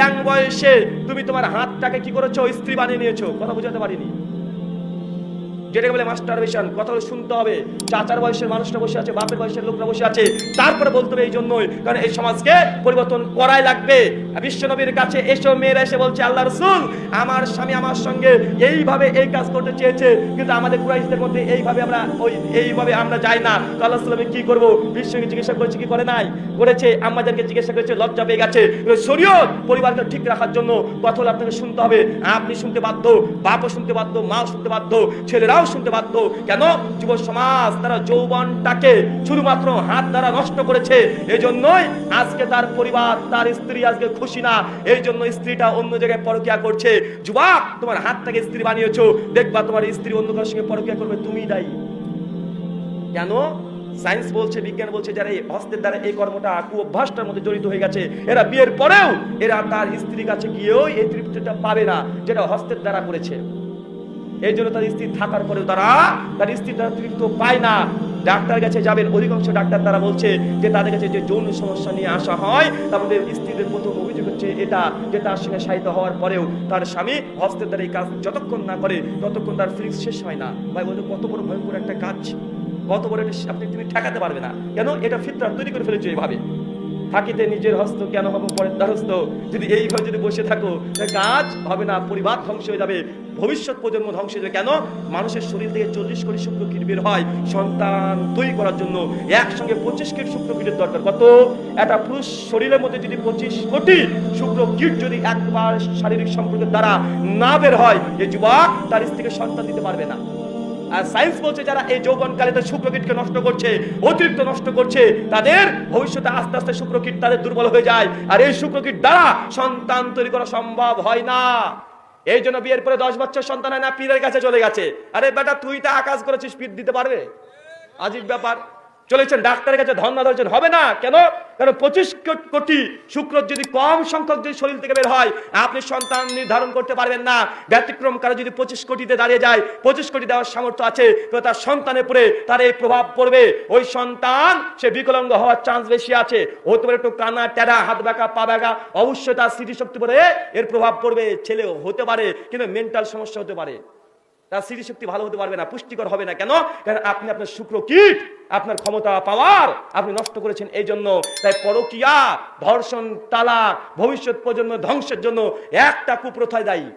Young বয়সে তুমি তোমার হাতটাকে কি করেছ? স্ত্রী বানিয়ে নিয়েছো। কথা বুঝাতে পারিনি। যেটাকে বলে মাস্টার মাস্টারবেশন কথাগুলো শুনতে হবে। চাচার বয়সের মানুষরা বসে আছে, বাপের বয়সের লোকরা বসে আছে। তারপরে বলতে হবে এই জন্যই, কারণ এই সমাজকে পরিবর্তন করাই লাগবে। বিশ্বনবীর কাছে এসব মেয়েরা এসে বলছে, আল্লাহ রসুল, আমার স্বামী আমার সঙ্গে এইভাবে এই কাজ করতে চেয়েছে, কিন্তু আমাদের কুরাইশদের মধ্যে এইভাবে আমরা ওই, এইভাবে আমরা যাই না। তো আল্লাহ সাল্লামে কি করব? বিশ্বকে জিজ্ঞাসা করেছে, কি করে নাই? করেছে আমাদেরকে জিজ্ঞাসা করেছে, লজ্জা পেয়ে গেছে। শরীয়ত, পরিবারকে ঠিক রাখার জন্য কথা আপনাকে শুনতে হবে। আপনি শুনতে বাধ্য, বাপও শুনতে বাধ্য, মাও শুনতে বাধ্য, ছেলেরাও শুনতে বাধ্য। কেন? যুব সমাজ তারা যৌবনটাকে শুধুমাত্র হাত দ্বারা নষ্ট করেছে। এই জন্যই আজকে তার পরিবার, তার স্ত্রী আজকে খুশি না। এই জন্য স্ত্রীটা অন্য জায়গায় পরকিয়া করছে। যুবক, তোমার হাতটাকে স্ত্রী বানিয়েছো। দেখবা তোমার স্ত্রী অন্য কারোর সঙ্গে পরকিয়া করবে তুমিই দায়ী। কেন? সায়েন্স বলছে, বিজ্ঞান বলছে, যারা এই হস্তের দ্বারা এই কর্মটা কু অভ্যাসটার মধ্যে জড়িত হয়ে গেছে, এরা বিয়ের পরেও এরা তার স্ত্রীর কাছে গিয়েও এই তৃপ্তিটা পাবে না, যেটা হস্তের দ্বারা করেছে। এই জন্য তার স্ত্রী থাকার পরেও তারা, তার স্ত্রী তারা তৃপ্ত পায় না। ডাক্তার কাছে যাবেন, অধিকাংশ ডাক্তার তারা বলছে যে তাদের কাছে যে যৌন সমস্যা নিয়ে আসা হয় তাদের স্ত্রীদের প্রথম অভিযোগ হচ্ছে এটা, যে তার সঙ্গে সাহিত্য হওয়ার পরেও তার স্বামী হস্তের দ্বারা এই কাজ যতক্ষণ না করে, ততক্ষণ তার ফ্রিক্স শেষ হয় না। ভাই, বলতে, কত বড় ভয়ঙ্কর একটা কাজ। কত বড় আপনি তুমি ঠেকাতে পারবে না। কেন? এটা ফিতরা তৈরি করে ফেলেছে এইভাবে থাকিতে নিজের হস্ত কেন হবে পরের দ্বারস্থ? যদি এইভাবে যদি বসে থাকো কাজ হবে না, পরিবার ধ্বংস হয়ে যাবে। ভবিষ্যৎ প্রজন্ম ধ্বংস হয়ে যাবে। কেন? মানুষের শরীর থেকে চল্লিশ কোটি শুক্রকীট বের হয় সন্তান তৈরি করার জন্য। একসঙ্গে পঁচিশ কোটি শুক্রকীটের দরকার। কত? একটা পুরুষ শরীরের মধ্যে যদি পঁচিশ কোটি শুক্রকীট যদি একবার শারীরিক সম্পর্কের দ্বারা না বের হয় এই যুবক তার স্ত্রীকে সন্তান দিতে পারবে না। আর সায়েন্স বলছে যারা এই যৌবনকালে তার শুক্রকীটকে নষ্ট করছে, অতিরিক্ত নষ্ট করছে, তাদের ভবিষ্যতে আস্তে আস্তে শুক্রকীট তাদের দুর্বল হয়ে যায়। আর এই শুক্রকীট দ্বারা সন্তান তৈরি করা সম্ভব হয় না। এই জন্য বিয়ের পরে দশ বছর সন্তান হয় না, পীরের কাছে চলে গেছে। আরে বেটা, তুই তো আকাশ করেছিস, পীর দিতে পারবে? আজীব ব্যাপার। চলেছেন, ডাক্তারের কাছে ধর্ণা ধরেছেন, হবে না? কেন? কারণ পঁচিশ কোটি শুক্র যদি কম সংখ্যক যদি শরীর থেকে বের হয়, আপনি সন্তান নির্ধারণ করতে পারবেন না। ব্যতিক্রম কারও যদি পঁচিশ কোটিতে দাঁড়িয়ে যায়, পঁচিশ কোটি দেওয়ার সামর্থ্য আছে, তো তার সন্তানের উপরে তার এই প্রভাব পড়বে। ওই সন্তান, সে বিকলাঙ্গ হওয়ার চান্স বেশি আছে। হতে পারে একটু কানা টেরা হাত ব্যাকা, পা ব্যাকা, অবশ্যই তার স্মৃতিশক্তি পরে এর প্রভাব পড়বে। ছেলেও হতে পারে, কিন্তু মেন্টাল সমস্যা হতে পারে। তার স্মৃতিশক্তি ভালো হতে পারবে না, পুষ্টিকর হবে না। কেন? কারণ আপনি আপনার শুক্র কীট। আপনার ক্ষমতা পাওয়ার আপনি নষ্ট করেছেন এই জন্য তাই পরকিয়া, ধর্ষণ তালা ভবিষ্যৎ প্রজন্ম ধ্বংসের জন্য একটা কুপ্রথায় দায়ী।